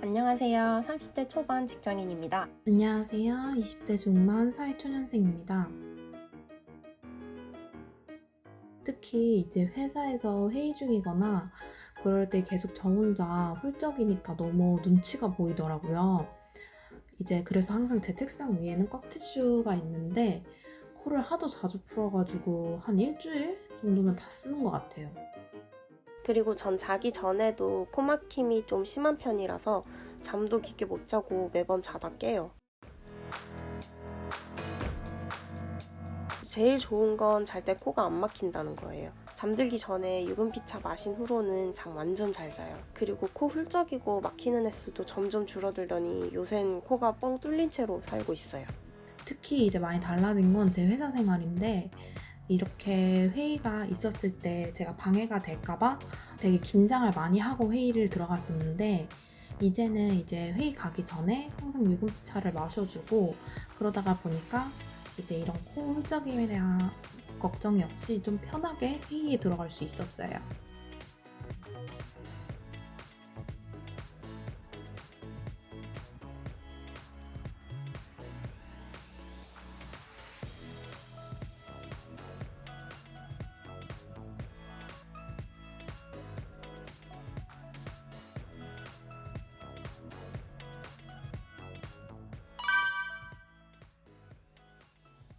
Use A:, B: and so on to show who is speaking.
A: 안녕하세요. 30대 초반 직장인입니다.
B: 안녕하세요. 20대 중반 사회초년생입니다. 특히 이제 회사에서 회의 중이거나 그럴 때 계속 저 혼자 훌쩍이니까 너무 눈치가 보이더라고요. 이제 그래서 항상 제 책상 위에는 꽉 티슈가 있는데 코를 하도 자주 풀어가지고 한 일주일 정도면 다 쓰는 것 같아요.
A: 그리고 전 자기 전에도 코막힘이 좀 심한 편이라서 잠도 깊게 못 자고 매번 자다 깨요. 제일 좋은 건 잘 때 코가 안 막힌다는 거예요. 잠들기 전에 유분피차 마신 후로는 잠 완전 잘 자요. 그리고 코 훌쩍이고 막히는 횟수도 점점 줄어들더니 요샌 코가 뻥 뚫린 채로 살고 있어요.
B: 특히 이제 많이 달라진 건 제 회사 생활인데 이렇게 회의가 있었을 때 제가 방해가 될까봐 되게 긴장을 많이 하고 회의를 들어갔었는데 이제는 이제 회의 가기 전에 항상 유분차를 마셔주고 그러다가 보니까 이제 이런 코 훌쩍임에 대한 걱정이 없이 좀 편하게 회의에 들어갈 수 있었어요.